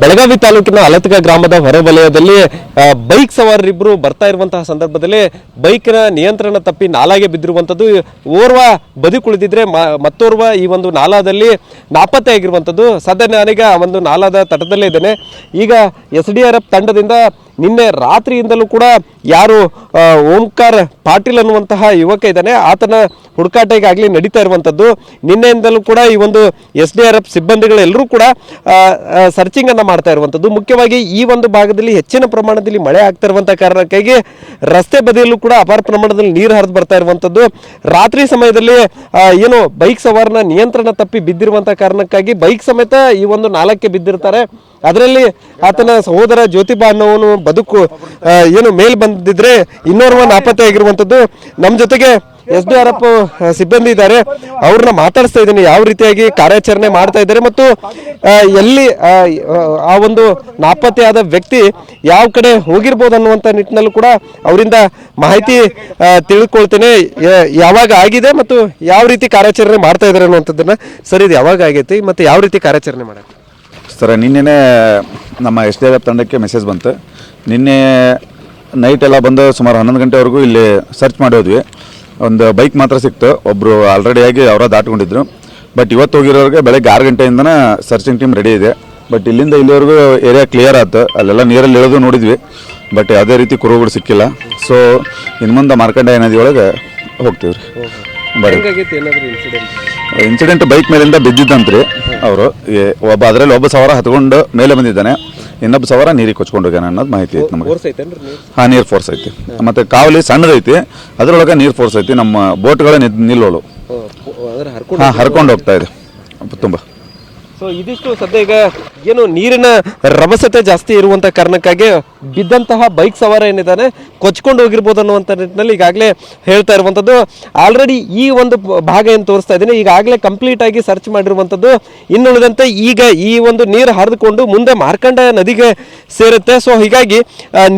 ಬೆಳಗಾವಿ ತಾಲೂಕಿನ ಅಲತ್ಕ ಗ್ರಾಮದ ಹೊರವಲಯದಲ್ಲಿ ಬೈಕ್ ಸವಾರರಿಬ್ಬರು ಬರ್ತಾ ಇರುವಂತಹ ಸಂದರ್ಭದಲ್ಲಿ ಬೈಕ್ನ ನಿಯಂತ್ರಣ ತಪ್ಪಿ ನಾಲಾಗೆ ಬಿದ್ದಿರುವಂಥದ್ದು, ಓರ್ವ ಬದಿ ಕುಳಿದಿದ್ರೆ ಮತ್ತೋರ್ವ ಈ ಒಂದು ನಾಲಾದಲ್ಲಿ ನಾಪತ್ತೆ ಆಗಿರುವಂಥದ್ದು. ಸದ್ಯ ನಾನೀಗ ಆ ಒಂದು ನಾಲಾದ ತಟದಲ್ಲೇ ಇದ್ದೇನೆ. ಈಗ ಎಸ್ ಡಿ ಆರ್ ತಂಡದಿಂದ ನಿನ್ನೆ ರಾತ್ರಿಯಿಂದಲೂ ಕೂಡ ಯಾರು ಓಂಕಾರ್ ಪಾಟೀಲ್ ಅನ್ನುವಂತಹ ಯುವಕ ಇದ್ದಾನೆ. ಆತನ ಹುಡುಕಾಟ ಈಗಾಗಲೇ ನಡೀತಾ ಇರುವಂಥದ್ದು. ನಿನ್ನೆಯಿಂದಲೂ ಕೂಡ ಈ ಒಂದು ಎಸ್ ಡಿ ಆರ್ ಎಫ್ ಸಿಬ್ಬಂದಿಗಳೆಲ್ಲರೂ ಕೂಡ ಸರ್ಚಿಂಗ್ ಅನ್ನ ಮಾಡ್ತಾ ಇರುವಂಥದ್ದು. ಮುಖ್ಯವಾಗಿ ಈ ಒಂದು ಭಾಗದಲ್ಲಿ ಹೆಚ್ಚಿನ ಪ್ರಮಾಣದಲ್ಲಿ ಮಳೆ ಆಗ್ತಾ ಇರುವಂತಹ ಕಾರಣಕ್ಕಾಗಿ ರಸ್ತೆ ಬದಿಯಲ್ಲೂ ಕೂಡ ಅಪಾರ ಪ್ರಮಾಣದಲ್ಲಿ ನೀರು ಹರಿದು ಬರ್ತಾ ಇರುವಂಥದ್ದು. ರಾತ್ರಿ ಸಮಯದಲ್ಲಿ ಏನು ಬೈಕ್ ಸವಾರನ ನಿಯಂತ್ರಣ ತಪ್ಪಿ ಬಿದ್ದಿರುವಂತಹ ಕಾರಣಕ್ಕಾಗಿ ಬೈಕ್ ಸಮೇತ ಈ ಒಂದು ನಾಲ್ಕಕ್ಕೆ ಬಿದ್ದಿರ್ತಾರೆ. ಅದರಲ್ಲಿ ಆತನ ಸಹೋದರ ಜ್ಯೋತಿಬಾ ಅನ್ನೋವನು ಬದುಕು ಏನು ಮೇಲ್ ಬಂದಿದ್ರೆ ಇನ್ನೋರ್ವ ನಾಪತ್ತೆ ಆಗಿರುವಂಥದ್ದು. ನಮ್ಮ ಜೊತೆಗೆ ಎಸ್ ಡಿ ಆರ್ ಎಫ್ ಸಿಬ್ಬಂದಿ ಇದ್ದಾರೆ. ಅವ್ರನ್ನ ಮಾತಾಡಿಸ್ತಾ ಇದ್ದೀನಿ ಯಾವ ರೀತಿಯಾಗಿ ಕಾರ್ಯಾಚರಣೆ ಮಾಡ್ತಾ ಇದ್ದಾರೆ ಮತ್ತು ಎಲ್ಲಿ ಆ, ಒಂದು ನಾಪತ್ತೆಯಾದ ವ್ಯಕ್ತಿ ಯಾವ ಕಡೆ ಹೋಗಿರ್ಬೋದು ಅನ್ನುವಂಥ ನಿಟ್ಟಿನಲ್ಲೂ ಕೂಡ ಅವರಿಂದ ಮಾಹಿತಿ ತಿಳ್ಕೊಳ್ತೇನೆ. ಯಾವಾಗ ಆಗಿದೆ ಮತ್ತು ಯಾವ ರೀತಿ ಕಾರ್ಯಾಚರಣೆ ಮಾಡ್ತಾ ಇದ್ದಾರೆ ಅನ್ನುವಂಥದ್ದನ್ನ ಸರ್ ಇದು ಯಾವಾಗ ಆಗೈತಿ ಮತ್ತು ಯಾವ ರೀತಿ ಕಾರ್ಯಾಚರಣೆ ಮಾಡಕ್ಕೆ ಸರ್ ನಿನ್ನೆನೇ ನಮ್ಮ ಎಸ್ ಡಿ ತಂಡಕ್ಕೆ ಮೆಸೇಜ್ ಬಂತು. ನಿನ್ನೆ ನೈಟ್ ಎಲ್ಲ ಬಂದು ಸುಮಾರು ಹನ್ನೊಂದು ಗಂಟೆವರೆಗೂ ಇಲ್ಲಿ ಸರ್ಚ್ ಮಾಡೋದ್ವಿ ಒಂದು ಬೈಕ್ ಮಾತ್ರ ಸಿಕ್ತು. ಒಬ್ಬರು ಆಲ್ರೆಡಿಯಾಗಿ ಅವರ ದಾಟ್ಕೊಂಡಿದ್ರು. ಬಟ್ ಇವತ್ತು ಹೋಗಿರೋರಿಗೆ ಬೆಳಗ್ಗೆ ಆರು ಗಂಟೆಯಿಂದನೇ ಸರ್ಚಿಂಗ್ ಟೀಮ್ ರೆಡಿ ಇದೆ. ಬಟ್ ಇಲ್ಲಿಂದ ಇಲ್ಲಿವರೆಗೂ ಏರಿಯಾ ಕ್ಲಿಯರ್ ಆಯ್ತು. ಅಲ್ಲೆಲ್ಲ ನೀರಲ್ಲಿ ಇಳಿದು ನೋಡಿದ್ವಿ. ಬಟ್ ಯಾವುದೇ ರೀತಿ ಕುರುಗಳು ಸಿಕ್ಕಿಲ್ಲ. ಸೊ ಇನ್ನು ಮುಂದೆ ಮಾರ್ಕಂಡ ನದಿ ಒಳಗೆ ಹೋಗ್ತೀವಿ ರೀ. ಇನ್ಸಿಡೆಂಟ್ ಬೈಕ್ ಮೇಲಿಂದ ಬಿದ್ದಿದ್ದಂತ್ರಿ ಅವರು. ಒಬ್ಬ ಅದರಲ್ಲಿ ಒಬ್ಬ ಸವಾರ ಹತ್ಕೊಂಡು ಮೇಲೆ ಬಂದಿದ್ದಾನೆ. ಇನ್ನೊಬ್ಬ ಸವಾರ ನೀರಿಗೆ ಕೊಚ್ಕೊಂಡು ಹೋಗ್ಯಾನ ಅನ್ನೋದು ಮಾಹಿತಿ ಐತೆ ನಮಗೆ. ಹಾಂ ನೀರು ಫೋರ್ಸ್ ಐತಿ. ಮತ್ತೆ ಕಾವಲಿ ಸಣ್ಣದೈತಿ ಅದರೊಳಗೆ ನೀರು ಫೋರ್ಸ್ ಐತಿ. ನಮ್ಮ ಬೋಟ್ಗಳೇ ನಿಲ್ಲೋಳು. ಹಾಂ ಹರ್ಕೊಂಡು ಹೋಗ್ತಾ ಇದೆ. ತುಂಬ. ಸೊ ಇದಿಷ್ಟು ಸದ್ಯ ಈಗ ಏನು ನೀರಿನ ರಭಸತೆ ಜಾಸ್ತಿ ಇರುವಂತ ಕಾರಣಕ್ಕಾಗಿ ಬಿದ್ದಂತಹ ಬೈಕ್ ಸವಾರ ಏನಿದ್ದಾನೆ, ಕೊಚ್ಕೊಂಡು ಹೋಗಿರ್ಬೋದು ಅನ್ನುವಂಥ ನಿಟ್ಟಿನಲ್ಲಿ ಈಗಾಗಲೇ ಹೇಳ್ತಾ ಇರುವಂಥದ್ದು ಆಲ್ರೆಡಿ ಈ ಒಂದು ಭಾಗ ಏನು ತೋರಿಸ್ತಾ ಇದ್ದೀನಿ ಈಗಾಗಲೇ ಕಂಪ್ಲೀಟ್ ಆಗಿ ಸರ್ಚ್ ಮಾಡಿರುವಂಥದ್ದು ಇನ್ನುಳಿದಂತೆ ಈಗ ಈ ಒಂದು ನೀರು ಹರಿದುಕೊಂಡು ಮುಂದೆ ಮಾರ್ಕಂಡ ನದಿಗೆ ಸೇರುತ್ತೆ. ಸೊ ಹೀಗಾಗಿ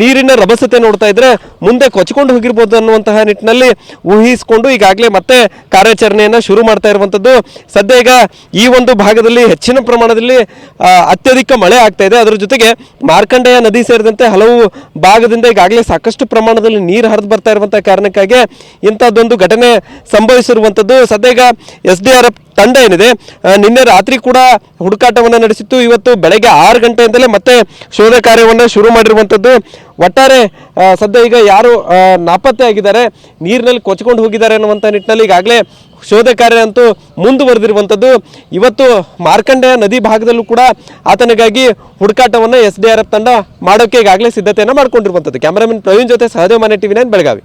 ನೀರಿನ ರಭಸತೆ ನೋಡ್ತಾ ಇದ್ರೆ ಮುಂದೆ ಕೊಚ್ಕೊಂಡು ಹೋಗಿರ್ಬೋದು ಅನ್ನುವಂತಹ ನಿಟ್ಟಿನಲ್ಲಿ ಊಹಿಸಿಕೊಂಡು ಈಗಾಗಲೇ ಮತ್ತೆ ಕಾರ್ಯಾಚರಣೆಯನ್ನು ಶುರು ಮಾಡ್ತಾ ಇರುವಂಥದ್ದು ಸದ್ಯ ಈಗ ಈ ಒಂದು ಭಾಗದಲ್ಲಿ ಹೆಚ್ಚಿನ ಪ್ರಮಾಣದಲ್ಲಿ ಅತ್ಯಧಿಕ ಮಳೆ ಆಗ್ತಾ ಇದೆ. ಅದರ ಜೊತೆಗೆ ಮಾರ್ಕಂಡೆಯ ನದಿ ಸೇರಿದಂತೆ ಹಲವು ಭಾಗದಿಂದ ಈಗಾಗಲೇ ಸಾಕಷ್ಟು ಪ್ರಮಾಣದಲ್ಲಿ ನೀರು ಹರಿದು ಬರ್ತಾ ಇರುವಂತಹ ಕಾರಣಕ್ಕಾಗಿ ಇಂಥದ್ದೊಂದು ಘಟನೆ ಸಂಭವಿಸಿರುವಂಥದ್ದು. ಸದ್ಯ ಈಗ ಎಸ್ ಡಿ ಆರ್ ತಂಡ ಏನಿದೆ ನಿನ್ನೆ ರಾತ್ರಿ ಕೂಡ ಹುಡುಕಾಟವನ್ನು ನಡೆಸಿತ್ತು. ಇವತ್ತು ಬೆಳಗ್ಗೆ ಆರು ಗಂಟೆಯಿಂದಲೇ ಮತ್ತೆ ಶೋಧ ಕಾರ್ಯವನ್ನು ಶುರು ಮಾಡಿರುವಂಥದ್ದು. ಒಟ್ಟಾರೆ ಸದ್ಯ ಈಗ ಯಾರು ನಾಪತ್ತೆ ಆಗಿದ್ದಾರೆ ನೀರಿನಲ್ಲಿ ಕೊಚ್ಕೊಂಡು ಹೋಗಿದ್ದಾರೆ ಅನ್ನುವಂಥ ನಿಟ್ಟಿನಲ್ಲಿ ಈಗಾಗಲೇ ಶೋಧ ಕಾರ್ಯ ಅಂತೂ ಮುಂದುವರೆದಿರುವಂಥದ್ದು. ಇವತ್ತು ಮಾರ್ಕಂಡೆಯ ನದಿ ಭಾಗದಲ್ಲೂ ಕೂಡ ಆತನಿಗಾಗಿ ಹುಡುಕಾಟವನ್ನು ಎಸ್ ಡಿ ಆರ್ ಎಫ್ ತಂಡ ಮಾಡೋಕೆ ಈಗಾಗಲೇ ಸಿದ್ಧತೆಯನ್ನು ಮಾಡ್ಕೊಂಡಿರುವಂಥದ್ದು. ಕ್ಯಾಮರಾಮನ್ ಪ್ರವೀಣ್ ಜೊತೆ ಸಹದೇವ ಮನೆ ಟಿವಿ ನೈನ್ ಬೆಳಗಾವಿ.